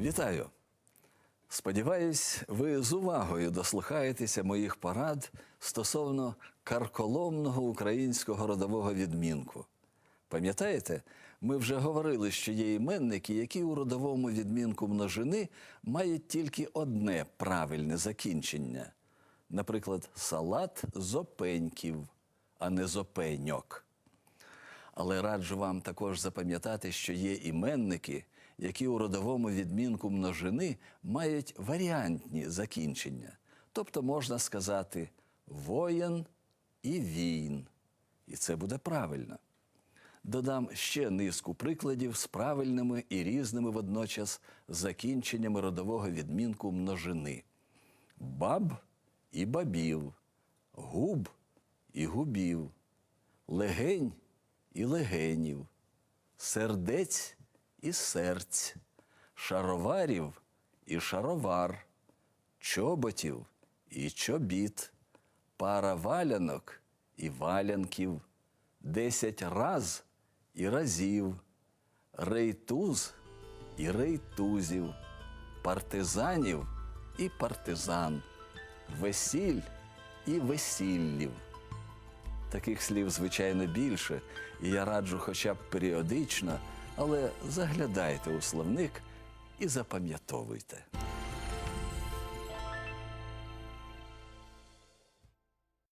Вітаю! Сподіваюсь, ви з увагою дослухаєтеся моїх порад стосовно карколомного українського родового відмінку. Пам'ятаєте, ми вже говорили, що є іменники, які у родовому відмінку множини мають тільки одне правильне закінчення. Наприклад, салат з опеньків, а не з опеньок. Але раджу вам також запам'ятати, що є іменники, які у родовому відмінку множини мають варіантні закінчення. Тобто можна сказати воєн і війн. І це буде правильно. Додам ще низку прикладів з правильними і різними водночас закінченнями родового відмінку множини: баб і бабів, губ і губів, легень і легенів, сердець і серць, шароварів і шаровар, чоботів і чобіт, пара валянок і валянків, десять раз і разів, рейтуз і рейтузів, партизанів і партизан, весіль і весіллів. Таких слів, звичайно, більше, і я раджу хоча б періодично, але заглядайте у словник і запам'ятовуйте.